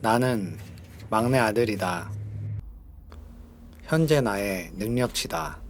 나는 막내 아들이다. 현재 나의 능력치다.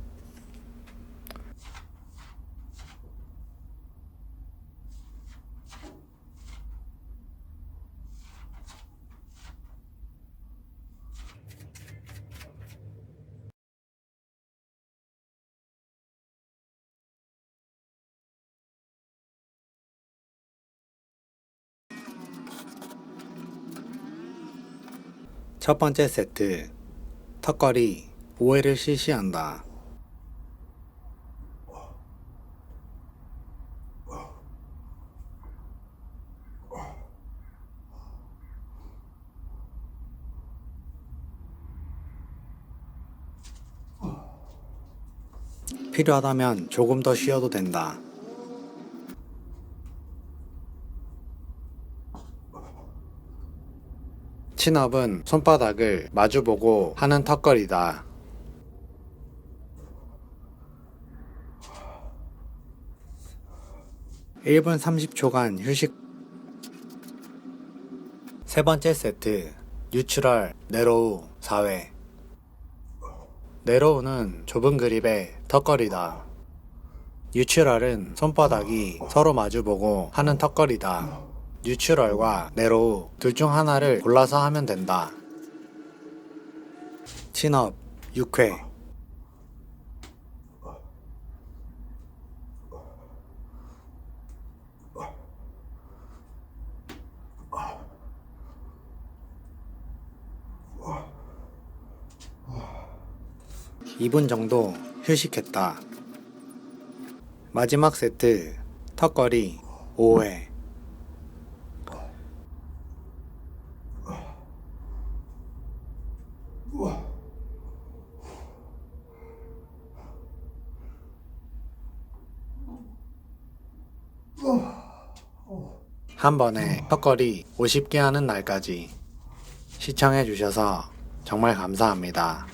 첫 번째 세트. 턱걸이 5회를 실시한다. 필요하다면 조금 더 쉬어도 된다. 친업은 손바닥을 마주보고 하는 턱걸이다. (1분 30초간) 휴식 세 번째 세트 뉴트럴 네로우 4회 네로우는 좁은 그립의 턱걸이다. 뉴트럴은 손바닥이 서로 마주보고 하는 턱걸이다. 뉴트럴과 네로우 둘 중 하나를 골라서 하면 된다. 친업 6회 (2분) 정도 휴식했다. 마지막 세트 턱걸이 5회 한 번에 턱걸이 50개 하는 날까지 시청해 주셔서 정말 감사합니다.